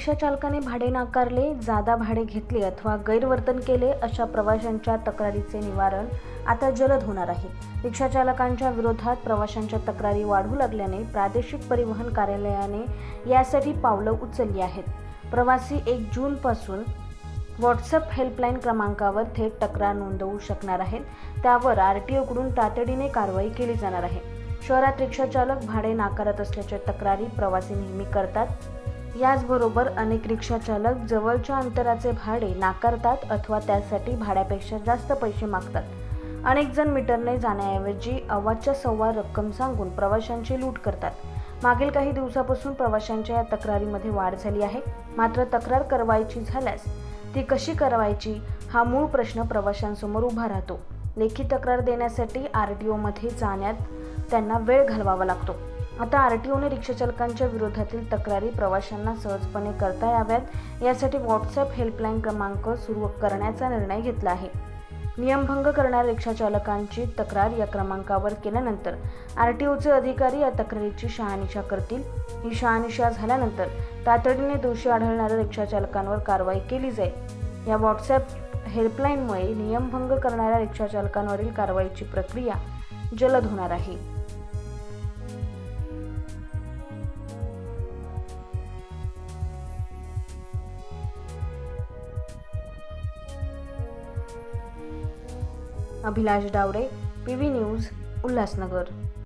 चालकाने भाडे नाकारले जादा भाडे घेतले अथवा गैरवर्तन केले अशा प्रवाशांच्या तक्रारीचे निवारण आता जलद होणार आहे. रिक्षा चालकांच्या विरोधात प्रवाशांच्या तक्रारी वाढू लागल्याने प्रादेशिक परिवहन कार्यालयाने यासाठी पावलं उचलली आहेत. प्रवासी एक जूनपासून व्हॉट्सअप हेल्पलाईन क्रमांकावर थेट तक्रार नोंदवू शकणार आहेत. त्यावर आर टी ओकडून तातडीने कारवाई केली जाणार आहे. शहरात रिक्षाचालक भाडे नाकारत असल्याच्या तक्रारी प्रवासी नेहमी करतात. याचबरोबर अनेक रिक्षाचालक जवळच्या अंतराचे भाडे नाकारतात अथवा त्यासाठी भाड्यापेक्षा जास्त पैसे मागतात. अनेक जण मीटरने जाण्याऐवजी अव्वाच्या सव्वा रक्कम सांगून प्रवाशांची लूट करतात. मागील काही दिवसापासून प्रवाशांच्या या तक्रारीमध्ये वाढ झाली आहे. मात्र तक्रार करवायची झाल्यास ती कशी करवायची हा मूळ प्रश्न प्रवाशांसमोर उभा राहतो. लेखी तक्रार देण्यासाठी आर टी ओमध्ये जाण्यात त्यांना वेळ घालवावा लागतो. आता आर टी ओने रिक्षाचालकांच्या विरोधातील तक्रारी प्रवाशांना सहजपणे करता याव्यात. यासाठी व्हॉट्सअप हेल्पलाईन क्रमांक सुरू करण्याचा निर्णय घेतला आहे. नियमभंग करणाऱ्या रिक्षाचालकांची तक्रार या क्रमांकावर केल्यानंतर आर टी ओचे अधिकारी या तक्रारीची शहानिशा करतील. ही शहानिशा झाल्यानंतर तातडीने दोषी आढळणाऱ्या रिक्षाचालकांवर कारवाई केली जाईल. या व्हॉट्सॲप हेल्पलाईनमुळे नियमभंग करणाऱ्या रिक्षाचालकांवरील कारवाईची प्रक्रिया जलद होणार आहे. Abhilash Daware P V news Ulhasnagar.